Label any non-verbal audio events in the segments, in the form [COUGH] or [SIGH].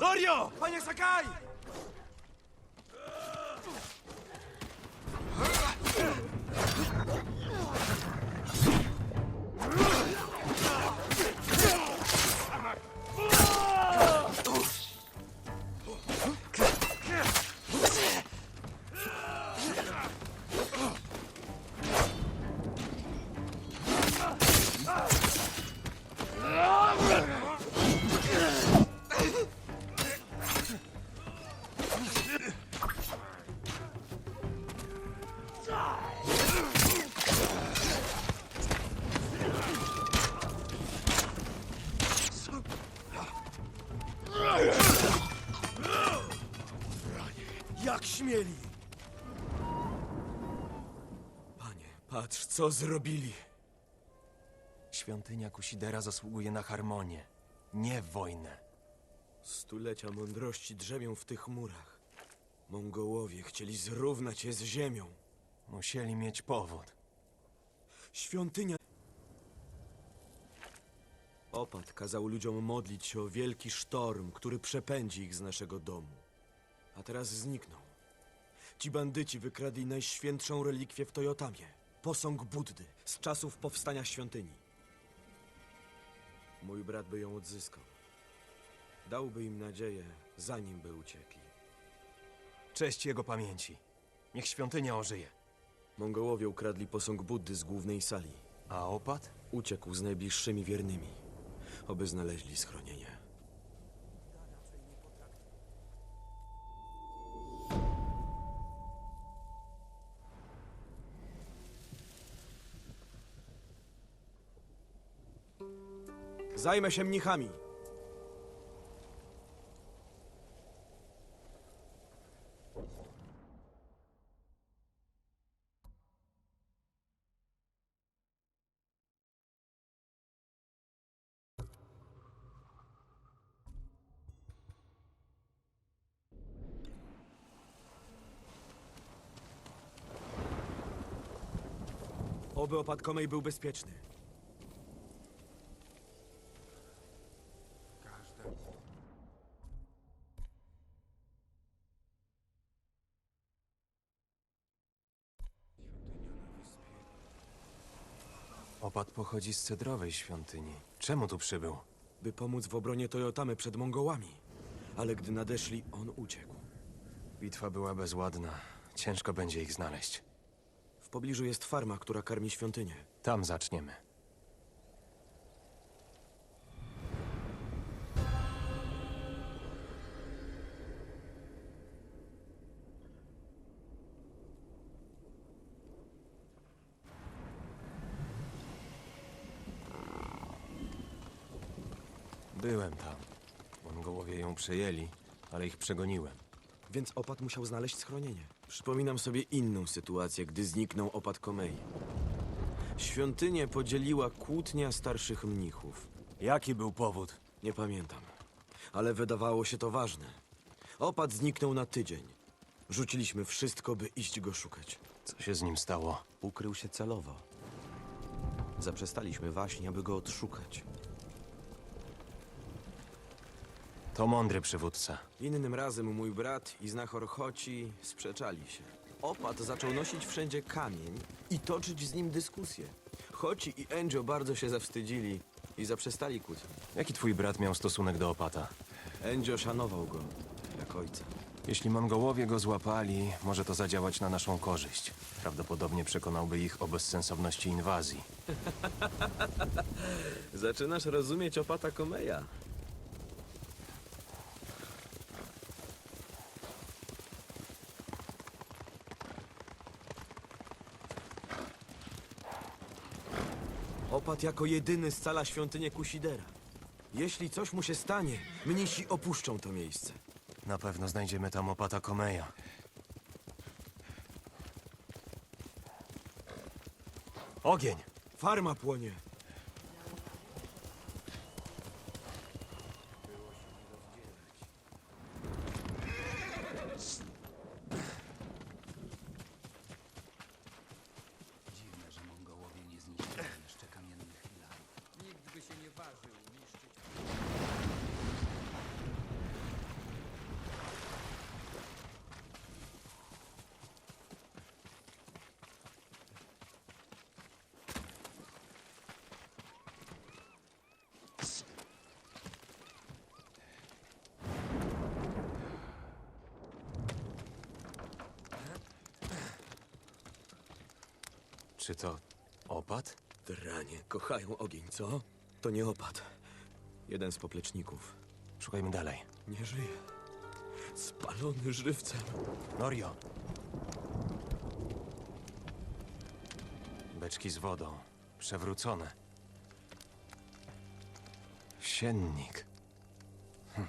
Lorio! Panie Sakai! Patrz, co zrobili! Świątynia Kusidera zasługuje na harmonię, nie wojnę. Stulecia mądrości drzemią w tych murach. Mongołowie chcieli zrównać je z ziemią. Musieli mieć powód. Świątynia... Opat kazał ludziom modlić się o wielki sztorm, który przepędzi ich z naszego domu. A teraz zniknął. Ci bandyci wykradli najświętszą relikwię w Toyotamie. Posąg Buddy z czasów powstania świątyni. Mój brat by ją odzyskał. Dałby im nadzieję, zanim by uciekli. Cześć jego pamięci. Niech świątynia ożyje. Mongołowie ukradli posąg Buddy z głównej sali. A opat? Uciekł z najbliższymi wiernymi, oby znaleźli schronienie. Zajmę się mnichami. Oby opad Komej był bezpieczny. Opat pochodzi z cedrowej świątyni. Czemu tu przybył? by pomóc w obronie Toyotamy przed Mongołami. Ale gdy nadeszli, on uciekł. Bitwa była bezładna. Ciężko będzie ich znaleźć. W pobliżu jest farma, która karmi świątynię. Tam zaczniemy. Przejęli, ale ich przegoniłem. Więc opat musiał znaleźć schronienie. Przypominam sobie inną sytuację, gdy zniknął opat Komei. Świątynię podzieliła kłótnia starszych mnichów. Jaki był powód? Nie pamiętam, ale wydawało się to ważne. Opat zniknął na tydzień. Rzuciliśmy wszystko, by iść go szukać. Co się z nim stało? Ukrył się celowo. Zaprzestaliśmy właśnie, aby go odszukać. To mądry przywódca. Innym razem mój brat i znachor Choci sprzeczali się. Opat zaczął nosić wszędzie kamień i toczyć z nim dyskusje. Choci i Enjo bardzo się zawstydzili i zaprzestali kłótni. Jaki twój brat miał stosunek do opata? Enjo szanował go jak ojca. Jeśli Mongołowie go złapali, może to zadziałać na naszą korzyść. Prawdopodobnie przekonałby ich o bezsensowności inwazji. [LAUGHS] Zaczynasz rozumieć opata Komeja. Jako jedyny scala świątynię Kusidera. Jeśli coś mu się stanie, mnisi opuszczą to miejsce. Na pewno znajdziemy tam opata Komeja. Ogień! Farma płonie. Dziwne, że Mongołowie nie zniszczyli jeszcze kamiennych filarów. Nikt by się nie ważył niszczyć Czy to opat? Dranie kochają ogień, co? To nie opad. Jeden z popleczników. Szukajmy dalej. Nie żyje. Spalony żywcem. Norio! Beczki z wodą. Przewrócone. Siennik. Hm.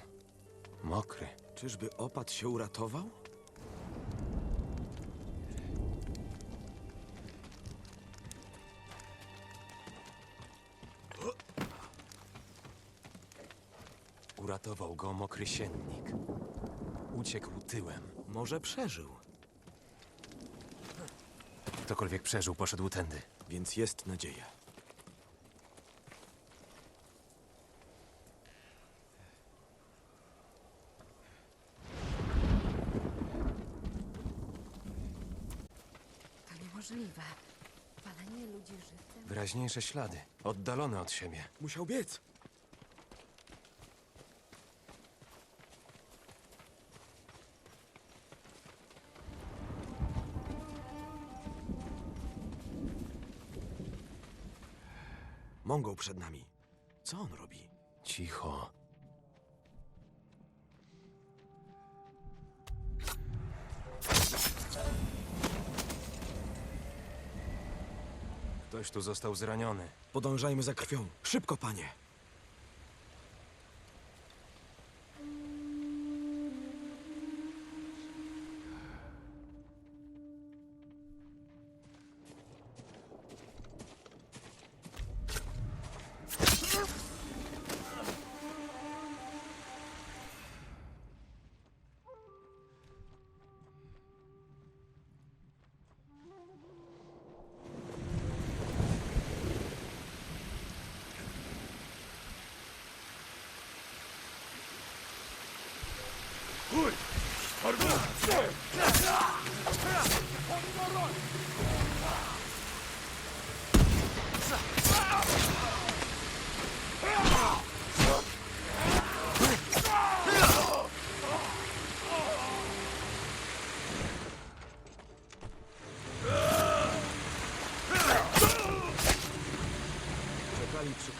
Mokry. Czyżby opad się uratował? Uratował go mokry siennik. Uciekł tyłem. Może przeżył, Ktokolwiek przeżył, poszedł tędy. więc jest nadzieja. To niemożliwe. Palenie ludzi żywcem? Wyraźniejsze ślady. Oddalone od siebie. Musiał biec. Mongol przed nami. Co on robi? Cicho. Ktoś tu został zraniony. Podążajmy za krwią. Szybko, panie.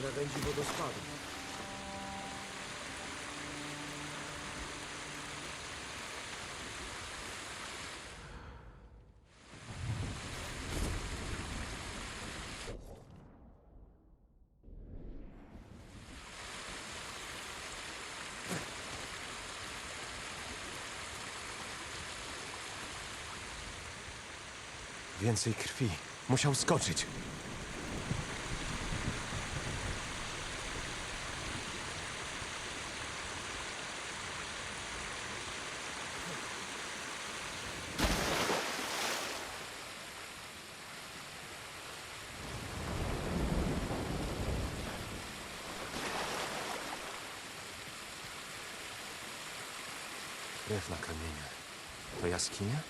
Krawędzi wodospadu. Więcej krwi. Musiał skoczyć. Krew na kamieniach. To jaskinia?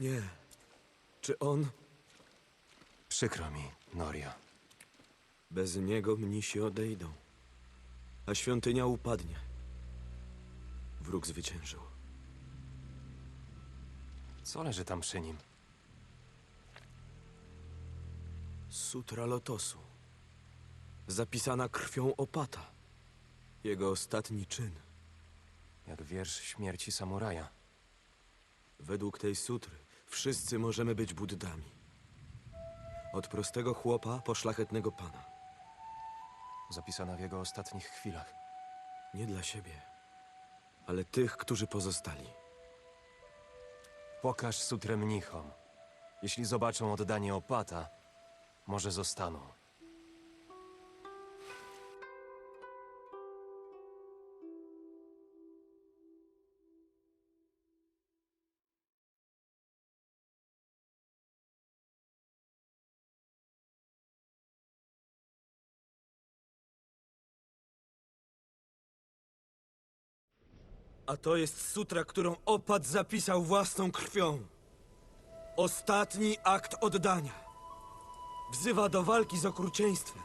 Nie. Czy on? Przykro mi, Norio. Bez niego mnisi odejdą, a świątynia upadnie. Wróg zwyciężył. Co leży tam przy nim? Sutra Lotosu. Zapisana krwią opata. Jego ostatni czyn. Jak wiersz śmierci samuraja. Według tej sutry wszyscy możemy być Buddami. Od prostego chłopa po szlachetnego pana. Zapisana w jego ostatnich chwilach. Nie dla siebie, ale tych, którzy pozostali. Pokaż sutrę mnichom. Jeśli zobaczą oddanie opata, może zostaną. A to jest sutra, którą opat zapisał własną krwią. Ostatni akt oddania. Wzywa do walki z okrucieństwem.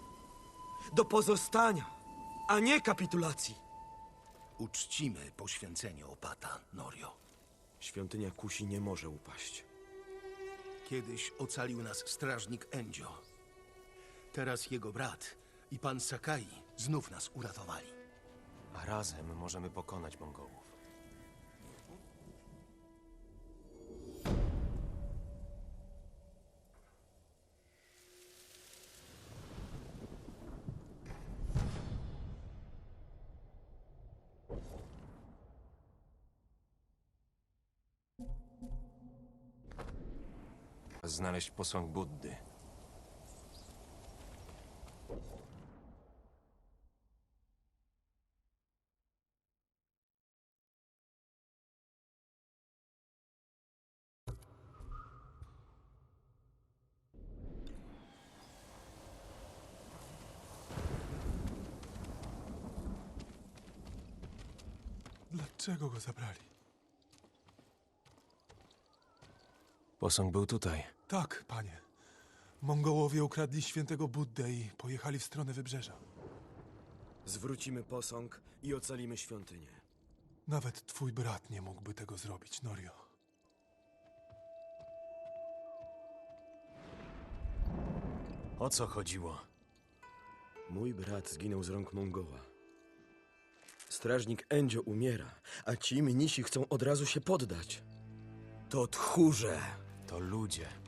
Do pozostania, a nie kapitulacji. Uczcimy poświęcenie opata, Norio. Świątynia Kusi nie może upaść. Kiedyś ocalił nas strażnik Enzio. Teraz jego brat i pan Sakai znów nas uratowali. A razem możemy pokonać Mongołów. Znaleźć posąg Buddy. Dlaczego go zabrali? Posąg był tutaj. Tak, panie. Mongołowie ukradli świętego Buddę i pojechali w stronę wybrzeża. Zwrócimy posąg i ocalimy świątynię. Nawet twój brat nie mógłby tego zrobić, Norio. O co chodziło? Mój brat zginął z rąk Mongoła. Strażnik Enzio umiera, a ci mnisi chcą od razu się poddać. To tchórze! To ludzie.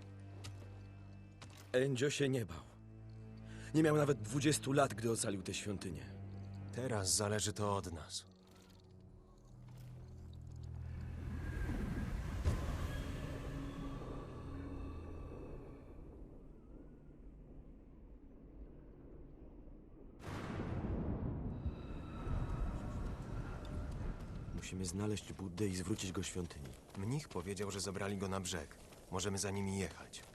Enzio się nie bał. Nie miał nawet 20 lat, gdy ocalił tę świątynię. Teraz zależy to od nas. Musimy znaleźć Buddę i zwrócić go świątyni. Mnich powiedział, że zabrali go na brzeg. Możemy za nimi jechać.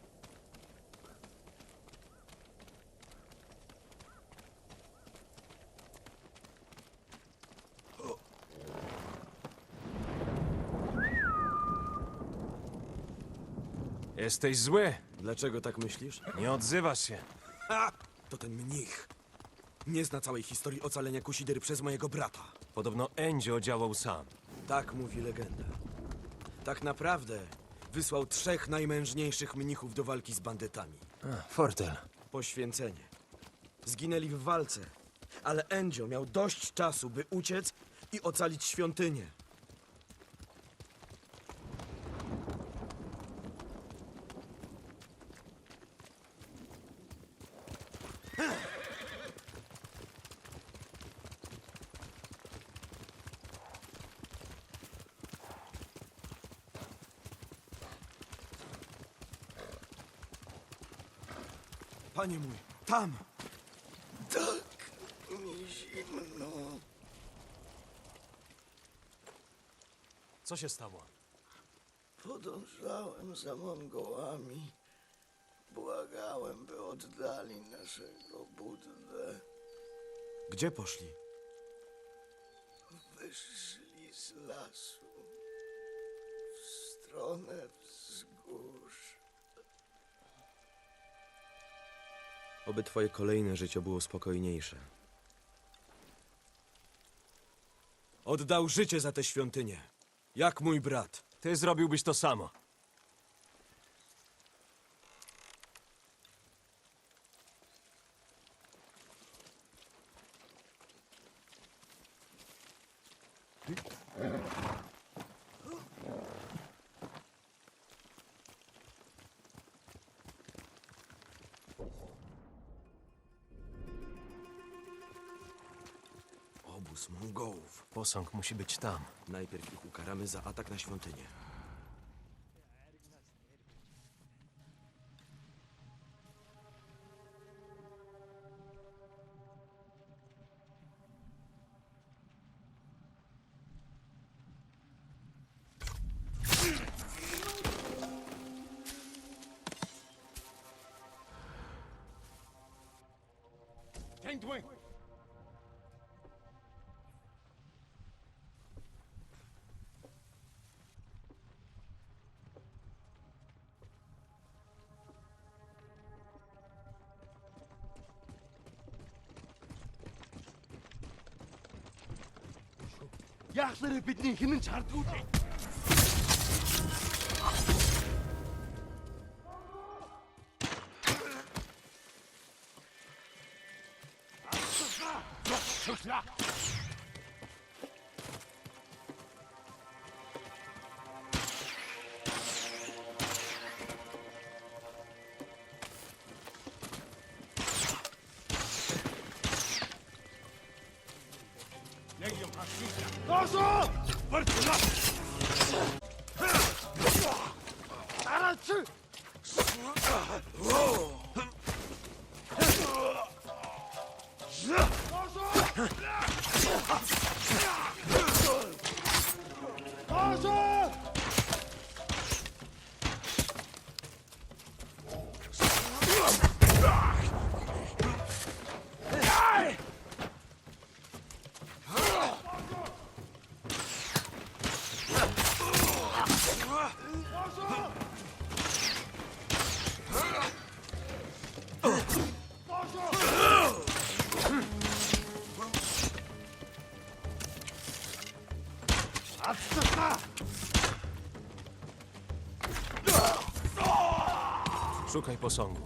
Jesteś zły. Dlaczego tak myślisz? Nie odzywasz się. Ha! To ten mnich. Nie zna całej historii ocalenia Kusidery przez mojego brata. Podobno Enzio działał sam. Tak mówi legenda. Tak naprawdę wysłał trzech najmężniejszych mnichów do walki z bandytami. Fortel. Poświęcenie. Zginęli w walce, ale Enzio miał dość czasu, by uciec i ocalić świątynię. Panie mój, tam! Tak mi zimno. Co się stało? Podążałem za Mongołami. Błagałem, by oddali naszego Buddę. Gdzie poszli? Wyszli z lasu w stronę wzgórz. Oby twoje kolejne życie było spokojniejsze. Oddał życie za tę świątynię. Jak mój brat. Ty zrobiłbyś to samo. Posąg musi być tam. Najpierw ich ukaramy za atak na świątynię. Яах нэрэ бидний хинэн чардггүй. Szukaj posągu.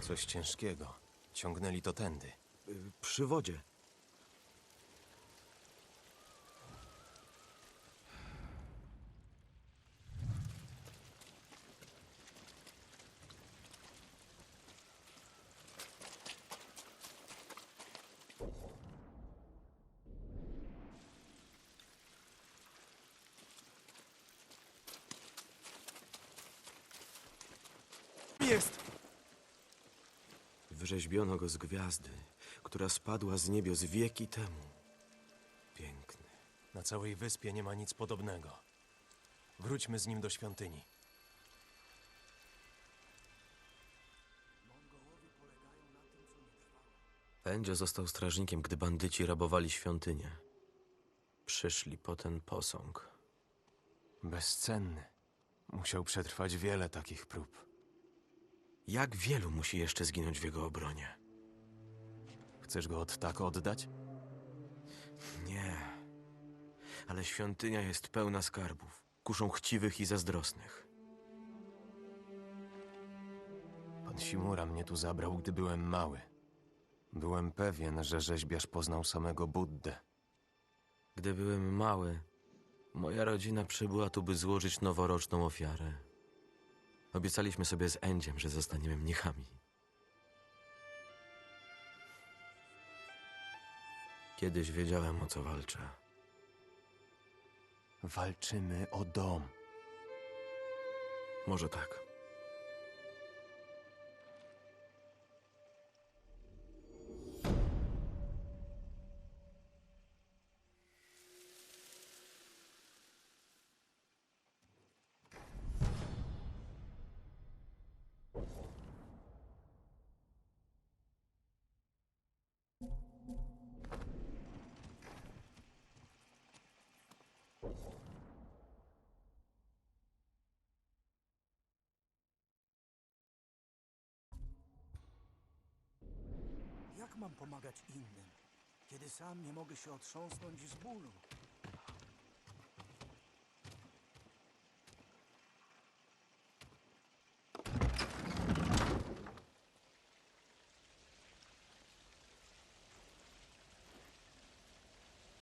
Coś ciężkiego. Ciągnęli to tędy. Przy wodzie. Jest! Wyrzeźbiono go z gwiazdy, która spadła z niebios wieki temu. Piękny. Na całej wyspie nie ma nic podobnego. Wróćmy z nim do świątyni. Endzio został strażnikiem, gdy bandyci rabowali świątynię. Przyszli po ten posąg. Bezcenny. Musiał przetrwać wiele takich prób. Jak wielu musi jeszcze zginąć w jego obronie? Chcesz go od tak oddać? Nie. Ale świątynia jest pełna skarbów, kuszą chciwych i zazdrosnych. Pan Simura mnie tu zabrał, gdy byłem mały. Byłem pewien, że rzeźbiarz poznał samego Buddę. Gdy byłem mały, moja rodzina przybyła tu, by złożyć noworoczną ofiarę. Obiecaliśmy sobie z Endziem, że zostaniemy mnichami. Kiedyś wiedziałem, o co walczę. Walczymy o dom. Może tak. Mam pomagać innym, kiedy sam nie mogę się otrząsnąć z bólu?